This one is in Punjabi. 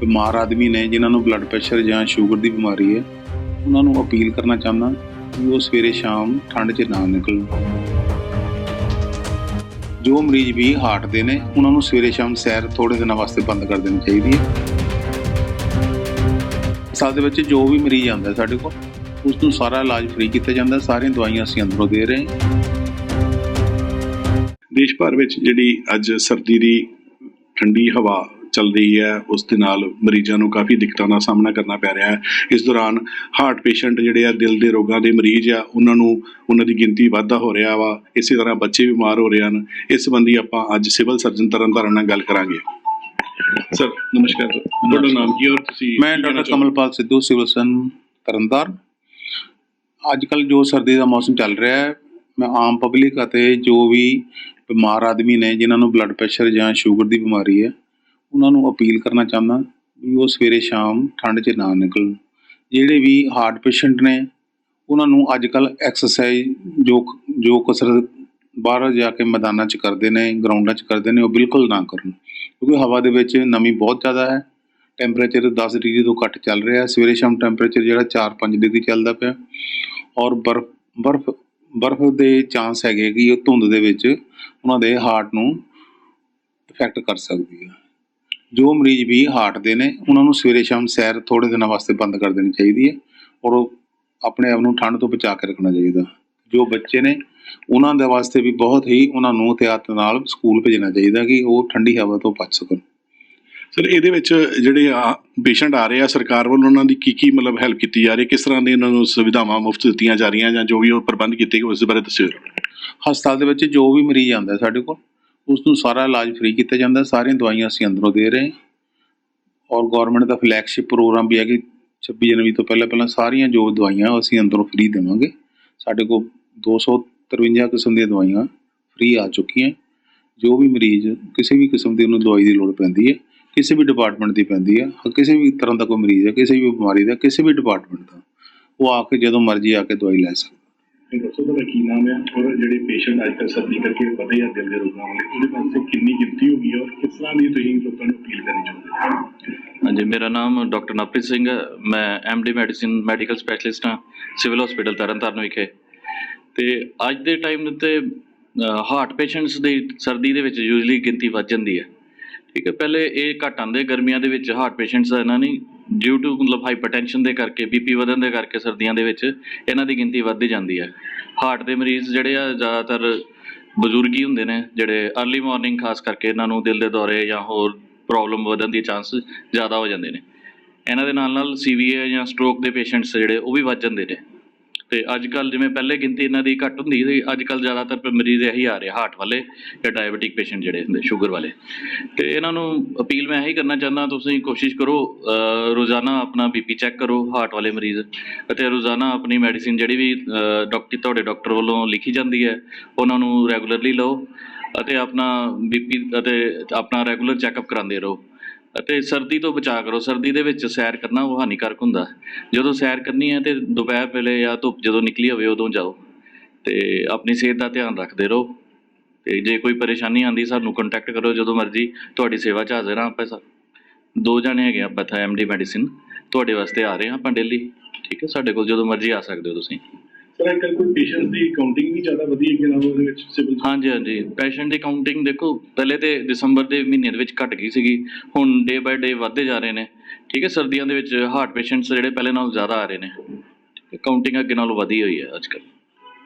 ਬਿਮਾਰ ਆਦਮੀ ਨੇ ਜਿਨ੍ਹਾਂ ਨੂੰ ਬਲੱਡ ਪ੍ਰੈਸ਼ਰ ਜਾਂ ਸ਼ੂਗਰ ਦੀ ਬਿਮਾਰੀ ਹੈ, ਉਹਨਾਂ ਨੂੰ ਅਪੀਲ ਕਰਨਾ ਚਾਹੁੰਦਾ ਕਿ ਉਹ ਸਵੇਰੇ ਸ਼ਾਮ ਠੰਡ 'ਚ ਨਾ ਨਿਕਲਣ। ਜੋ ਮਰੀਜ਼ ਵੀ ਹਾਰਟ ਦੇ ਨੇ, ਉਹਨਾਂ ਨੂੰ ਸਵੇਰੇ ਸ਼ਾਮ ਸੈਰ ਥੋੜੇ ਦਿਨਾਂ ਵਾਸਤੇ ਬੰਦ ਕਰ ਦੇਣੀ ਚਾਹੀਦੀ ਹੈ। ਸਾਲ ਦੇ ਵਿੱਚ ਜੋ ਵੀ ਮਰੀਜ਼ ਆਉਂਦਾ ਸਾਡੇ ਕੋਲ ਉਸ ਨੂੰ ਸਾਰਾ ਇਲਾਜ ਫ੍ਰੀ ਕੀਤਾ ਜਾਂਦਾ ਸਾਰੀਆਂ ਦਵਾਈਆਂ ਅਸੀਂ ਅੰਦਰੋਂ ਦੇ ਰਹੇ ਦੇਸ਼ ਭਰ ਵਿੱਚ ਜਿਹੜੀ ਅੱਜ ਸਰਦੀ ਦੀ ਠੰਡੀ ਹਵਾ ਚੱਲ ਰਹੀ ਹੈ ਉਸ ਦੇ ਨਾਲ ਮਰੀਜ਼ਾਂ ਨੂੰ ਕਾਫੀ ਦਿੱਕਤਾਂ ਦਾ ਸਾਹਮਣਾ ਕਰਨਾ ਪੈ ਰਿਹਾ ਹੈ। ਇਸ ਦੌਰਾਨ ਹਾਰਟ ਪੇਸ਼ੈਂਟ ਜਿਹੜੇ ਆ ਦਿਲ ਦੇ ਰੋਗਾਂ ਦੇ ਮਰੀਜ਼ ਆ ਉਹਨਾਂ ਨੂੰ ਉਹਨਾਂ ਦੀ ਗਿਣਤੀ ਵਾਧਾ ਹੋ ਰਿਹਾ ਵਾ ਇਸੇ ਤਰ੍ਹਾਂ ਬੱਚੇ ਬਿਮਾਰ ਹੋ ਰਹੇ ਹਨ। ਇਸ ਸੰਬੰਧੀ ਆਪਾਂ ਅੱਜ ਸਿਵਲ ਸਰਜਨ ਤਰਨਤਾਰਨ ਨਾਲ ਗੱਲ ਕਰਾਂਗੇ। ਸਰ ਨਮਸਕਾਰ ਤੁਹਾਡਾ ਨਾਮ ਕੀ ਹੈ ਔਰ ਤੁਸੀਂ ਮੈਂ doctor? Kamalpal Sidhu civil surgeon Tarn Taran. ਅੱਜ ਕੱਲ ਜੋ ਸਰਦੀ ਦਾ ਮੌਸਮ ਚੱਲ ਰਿਹਾ ਹੈ ਮੈਂ ਆਮ ਪਬਲਿਕ ਅਤੇ ਜੋ ਵੀ ਬਿਮਾਰ ਆਦਮੀ ਨੇ ਜਿਨ੍ਹਾਂ ਨੂੰ ਬਲੱਡ ਪ੍ਰੈਸ਼ਰ ਜਾਂ ਸ਼ੂਗਰ ਦੀ ਬਿਮਾਰੀ ਹੈ ਉਹਨਾਂ ਨੂੰ ਅਪੀਲ ਕਰਨਾ ਚਾਹੁੰਦਾ ਵੀ ਉਹ ਸਵੇਰੇ ਸ਼ਾਮ ਠੰਡ 'ਚ ਨਾ ਨਿਕਲਣ। ਜਿਹੜੇ ਵੀ ਹਾਰਟ ਪੇਸ਼ੈਂਟ ਨੇ, ਉਹਨਾਂ ਨੂੰ ਅੱਜ ਕੱਲ ਐਕਸਰਸਾਈਜ਼ ਜੋ ਜੋ ਕਸਰਤ ਬਾਹਰ ਜਾ ਕੇ ਮੈਦਾਨਾਂ 'ਚ ਕਰਦੇ ਨੇ, ਗਰਾਊਂਡਾਂ 'ਚ ਕਰਦੇ ਨੇ, ਉਹ ਬਿਲਕੁਲ ਨਾ ਕਰਨ। ਕਿਉਂਕਿ ਹਵਾ ਦੇ ਵਿੱਚ ਨਮੀ ਬਹੁਤ ਜ਼ਿਆਦਾ ਹੈ। ਟੈਂਪਰੇਚਰ 10 ਡਿਗਰੀ ਤੋਂ ਘੱਟ ਚੱਲ ਰਿਹਾ ਸਵੇਰੇ ਸ਼ਾਮ ਟੈਂਪਰੇਚਰ ਜਿਹੜਾ 4-5 ਡਿਗਰੀ ਚੱਲਦਾ ਪਿਆ। ਔਰ ਬਰਫ਼ ਬਰਫ਼ ਬਰਫ਼ ਦੇ ਚਾਂਸ ਹੈਗੇ ਕਿ ਉਹ ਧੁੰਦ ਦੇ ਵਿੱਚ ਉਹਨਾਂ ਦੇ ਹਾਰਟ ਨੂੰ ਇਫੈਕਟ ਕਰ ਸਕਦੀ ਹੈ। ਜੋ ਮਰੀਜ਼ ਵੀ ਹਾਰਟ ਦੇ ਨੇ ਉਹਨਾਂ ਨੂੰ ਸਵੇਰੇ ਸ਼ਾਮ ਸੈਰ ਥੋੜੇ ਦਿਨਾਂ ਵਾਸਤੇ ਬੰਦ ਕਰ ਦੇਣੀ ਚਾਹੀਦੀ ਹੈ ਔਰ ਉਹ ਆਪਣੇ ਆਪ ਨੂੰ ਠੰਡ ਤੋਂ ਬਚਾ ਕੇ ਰੱਖਣਾ ਚਾਹੀਦਾ। ਜੋ ਬੱਚੇ ਨੇ ਉਹਨਾਂ ਦੇ ਵਾਸਤੇ ਵੀ ਬਹੁਤ ਹੀ ਉਹਨਾਂ ਨੂੰ ਇhtiyਾਤ ਨਾਲ ਸਕੂਲ ਭੇਜਣਾ ਚਾਹੀਦਾ ਕਿ ਉਹ ਠੰਡੀ ਹਵਾ ਤੋਂ ਬਚ ਸਕਣ। ਸਰ ਇਹਦੇ ਵਿੱਚ ਜਿਹੜੇ ਪੇਸ਼ੈਂਟ ਆ ਰਹੇ ਆ ਸਰਕਾਰ ਵੱਲੋਂ ਉਹਨਾਂ ਦੀ ਕੀ ਕੀ ਮਤਲਬ ਹੈਲਪ ਕੀਤੀ ਜਾ ਰਹੀ ਹੈ? ਕਿਸ ਤਰ੍ਹਾਂ ਦੀ ਇਹਨਾਂ ਨੂੰ ਸੁਵਿਧਾਵਾਂ ਮੁਫਤ ਦਿੱਤੀਆਂ ਜਾ ਰਹੀਆਂ ਜਾਂ ਜੋ ਵੀ ਉਹ ਪ੍ਰਬੰਧ ਕੀਤੇ ਗਏ ਉਸ ਦੇ ਬਾਰੇ ਦੱਸਿਓ ਹਸਪਤਾਲ ਦੇ ਵਿੱਚ ਜੋ ਵੀ ਮਰੀਜ਼ ਆਉਂਦਾ ਸਾਡੇ ਕੋਲ ਉਸ ਨੂੰ ਸਾਰਾ ਇਲਾਜ ਫ੍ਰੀ ਕੀਤਾ ਜਾਂਦਾ, ਸਾਰੀਆਂ ਦਵਾਈਆਂ ਅਸੀਂ ਅੰਦਰੋਂ ਦੇ ਰਹੇ ਔਰ ਗਵਰਨਮੈਂਟ ਦਾ ਫਲੈਗਸ਼ਿਪ ਪ੍ਰੋਗਰਾਮ ਵੀ ਹੈ ਕਿ 26 ਜਨਵਰੀ ਤੋਂ ਪਹਿਲਾਂ ਪਹਿਲਾਂ ਸਾਰੀਆਂ ਜੋ ਦਵਾਈਆਂ ਅਸੀਂ ਅੰਦਰੋਂ ਫ੍ਰੀ ਦੇਵਾਂਗੇ। ਸਾਡੇ ਕੋਲ 253 ਕਿਸਮ ਦੀਆਂ ਦਵਾਈਆਂ ਫ੍ਰੀ ਆ ਚੁੱਕੀਆਂ ਜੋ ਵੀ ਮਰੀਜ਼, ਕਿਸੇ ਵੀ ਕਿਸਮ ਦੀ ਉਹਨੂੰ ਦਵਾਈ ਦੀ ਲੋੜ ਪੈਂਦੀ ਹੈ, ਕਿਸੇ ਵੀ ਡਿਪਾਰਟਮੈਂਟ ਦੀ ਪੈਂਦੀ ਹੈ ਕਿਸੇ ਵੀ ਤਰ੍ਹਾਂ ਦਾ ਕੋਈ ਮਰੀਜ਼ ਹੈ, ਕਿਸੇ ਵੀ ਬਿਮਾਰੀ ਦਾ, ਕਿਸੇ ਵੀ ਡਿਪਾਰਟਮੈਂਟ ਦਾ, ਉਹ ਆ ਕੇ ਜਦੋਂ ਮਰਜ਼ੀ ਆ ਕੇ ਦਵਾਈ ਲੈ ਸਕਦਾ। ਦੱਸੋ ਤੁਹਾਡਾ ਕੀ ਨਾਮ ਹੈ ਔਰ ਜਿਹੜੇ ਪੇਸ਼ੈਂਟ ਅੱਜ ਕੱਲ੍ਹ ਸਰਦੀ ਕਰਕੇ ਵਧੇ ਆ ਦਿਲ ਦੇ ਰੋਗਾਂ ਵਾਲੇ, ਉਹਦੇ ਵਾਸਤੇ ਕਿੰਨੀ ਗਿਣਤੀ ਹੋ ਗਈ ਔਰ ਕਿਸ ਤਰ੍ਹਾਂ ਦੀ ਤੁਸੀਂ ਲੋਕਾਂ ਨੂੰ ਅਪੀਲ ਕਰਨੀ ਚਾਹੁੰਦੇ ਹੋ? ਹਾਂਜੀ, ਮੇਰਾ ਨਾਮ ਡਾਕਟਰ ਨਵਪ੍ਰੀਤ ਸਿੰਘ ਹੈ। ਮੈਂ ਐਮਡੀ ਮੈਡੀਸਿਨ ਮੈਡੀਕਲ ਸਪੈਸ਼ਲਿਸਟ ਹਾਂ ਸਿਵਲ ਹਸਪੀਟਲ ਤਰਨਤਾਰਨ ਵਿਖੇ। ਤੇ ਅੱਜ ਦੇ ਟਾਈਮ ਤੇ ਹਾਰਟ ਪੇਸ਼ੈਂਟਸ ਦੀ ਸਰਦੀ ਦੇ ਵਿੱਚ ਯੂਜੂਲੀ ਗਿਣਤੀ ਵੱਧ ਜਾਂਦੀ ਹੈ। ਠੀਕ ਹੈ, ਪਹਿਲੇ ਇਹ ਘੱਟ ਆਉਂਦੇ, ਗਰਮੀਆਂ ਦੇ ਵਿੱਚ ਹਾਰਟ ਪੇਸ਼ੈਂਟਸ ਦਾ ਇਹਨਾਂ ਨਹੀਂ ਡਿਊ ਟੂ ਮਤਲਬ ਹਾਈਪਰਟੈਂਸ਼ਨ ਦੇ ਕਰਕੇ ਬੀਪੀ ਵਧਣ ਦੇ ਕਰਕੇ ਸਰਦੀਆਂ ਦੇ ਵਿੱਚ ਇਹਨਾਂ ਦੀ ਗਿਣਤੀ ਵੱਧਦੀ ਜਾਂਦੀ ਹੈ। ਹਾਰਟ ਦੇ ਮਰੀਜ਼ ਜਿਹੜੇ ਆ, ਜ਼ਿਆਦਾਤਰ ਬਜ਼ੁਰਗੀ ਹੁੰਦੇ ਨੇ, ਜਿਹੜੇ अर्ਲੀ ਮਾਰਨਿੰਗ ਖਾਸ ਕਰਕੇ ਇਹਨਾਂ ਨੂੰ ਦਿਲ ਦੇ ਦੌਰੇ ਜਾਂ ਹੋਰ ਪ੍ਰੋਬਲਮ ਵਧਣ ਦੀ ਚਾਂਸ ਜ਼ਿਆਦਾ ਹੋ ਜਾਂਦੇ ਨੇ। ਇਹਨਾਂ ਦੇ ਨਾਲ ਨਾਲ ਸੀਵੀਏ ਜਾਂ ਸਟ੍ਰੋਕ ਦੇ ਪੇਸ਼ੈਂਟਸ ਜਿਹੜੇ, ਉਹ ਵੀ ਵੱਧ ਜਾਂਦੇ ਨੇ। ਤੇ ਅੱਜ ਕੱਲ ਜਿਵੇਂ ਪਹਿਲੇ ਗਿਣਤੀ ਇਹਨਾਂ ਦੀ ਘੱਟ ਹੁੰਦੀ ਸੀ ਅੱਜ ਕੱਲ ਜ਼ਿਆਦਾਤਰ ਮਰੀਜ਼ ਇਹੀ ਆ ਰਹੇ ਹਾਰਟ ਵਾਲੇ ਜਾਂ ਡਾਇਬੀਟਿਕ ਪੇਸ਼ੈਂਟ ਜਿਹੜੇ ਹੁੰਦੇ ਸ਼ੂਗਰ ਵਾਲੇ। ਤੇ ਇਹਨਾਂ ਨੂੰ ਅਪੀਲ ਮੈਂ ਇਹੀ ਕਰਨਾ ਚਾਹੁੰਦਾ, ਤੁਸੀਂ ਕੋਸ਼ਿਸ਼ ਕਰੋ ਰੋਜ਼ਾਨਾ ਆਪਣਾ ਬੀਪੀ ਚੈੱਕ ਕਰੋ ਹਾਰਟ ਵਾਲੇ ਮਰੀਜ਼, ਅਤੇ ਰੋਜ਼ਾਨਾ ਆਪਣੀ ਮੈਡੀਸਿਨ ਜਿਹੜੀ ਵੀ ਡਾਕਟਰ ਤੁਹਾਡੇ ਡਾਕਟਰ ਵੱਲੋਂ ਲਿਖੀ ਜਾਂਦੀ ਹੈ, ਉਹਨਾਂ ਨੂੰ ਰੈਗੂਲਰਲੀ ਲਓ, ਅਤੇ ਆਪਣਾ ਬੀਪੀ ਅਤੇ ਆਪਣਾ ਰੈਗੂਲਰ ਚੈੱਕਅਪ ਕਰਾਉਂਦੇ ਰਹੋ। ਅਤੇ ਸਰਦੀ ਤੋਂ ਬਚਾ ਕਰੋ। ਸਰਦੀ ਦੇ ਵਿੱਚ ਸੈਰ ਕਰਨਾ ਉਹ ਹਾਨੀਕਾਰਕ ਹੁੰਦਾ। ਜਦੋਂ ਸੈਰ ਕਰਨੀ ਹੈ ਤੇ ਦੁਪਹਿਰ ਵੇਲੇ ਜਾਂ ਧੁੱਪ ਜਦੋਂ ਨਿਕਲੀ ਹੋਵੇ ਉਦੋਂ ਜਾਓ ਤੇ ਆਪਣੀ ਸਿਹਤ ਦਾ ਧਿਆਨ ਰੱਖਦੇ ਰਹੋ। ਤੇ ਜੇ ਕੋਈ ਪਰੇਸ਼ਾਨੀ ਆਂਦੀ ਸਾਨੂੰ ਕੰਟੈਕਟ ਕਰੋ ਜਦੋਂ ਮਰਜ਼ੀ। ਤੁਹਾਡੀ ਸੇਵਾ 'ਚ ਹਾਜ਼ਰ ਹਾਂ ਆਪਾਂ ਸਰ ਦੋ ਜਣੇ ਹੈਗੇ ਆਪਾਂ ਇੱਥੇ ਐਮਡੀ ਮੈਡੀਸਿਨ ਤੁਹਾਡੇ ਵਾਸਤੇ ਆ ਰਹੇ ਹਾਂ ਆਪਾਂ ਡੇਲੀ ਠੀਕ ਹੈ, ਸਾਡੇ ਕੋਲ ਜਦੋਂ ਮਰਜ਼ੀ ਆ ਸਕਦੇ ਹੋ ਤੁਸੀਂ। ਸਰ ਅੱਜ ਕੋਈ ਪੇਸ਼ੈਂਟਸ ਦੀ ਕਾਊਂਟਿੰਗ ਵੀ ਜ਼ਿਆਦਾ ਵਧੀ ਕਿ ਨਾ, ਉਹਦੇ ਵਿੱਚ ਸਿਵਲ ਹਾਂਜੀ ਹਾਂਜੀ। ਪੇਸ਼ੈਂਟ ਦੀ ਕਾਊਂਟਿੰਗ ਦੇਖੋ, ਪਹਿਲੇ ਤੇ ਦਸੰਬਰ ਦੇ ਮਹੀਨੇ ਦੇ ਵਿੱਚ ਘਟ ਗਈ ਸੀਗੀ। ਹੁਣ ਡੇ ਬਾਏ ਡੇ ਵੱਧਦੇ ਜਾ ਰਹੇ ਨੇ। ਠੀਕ ਹੈ, ਸਰਦੀਆਂ ਦੇ ਵਿੱਚ ਹਾਰਟ ਪੇਸ਼ੈਂਟਸ ਜਿਹੜੇ ਪਹਿਲੇ ਨਾਲੋਂ ਜ਼ਿਆਦਾ ਆ ਰਹੇ ਨੇ। ਕਾਊਂਟਿੰਗ ਅੱਗੇ ਨਾਲੋਂ ਵਧੀ ਹੋਈ ਹੈ ਅੱਜ ਕੱਲ੍ਹ।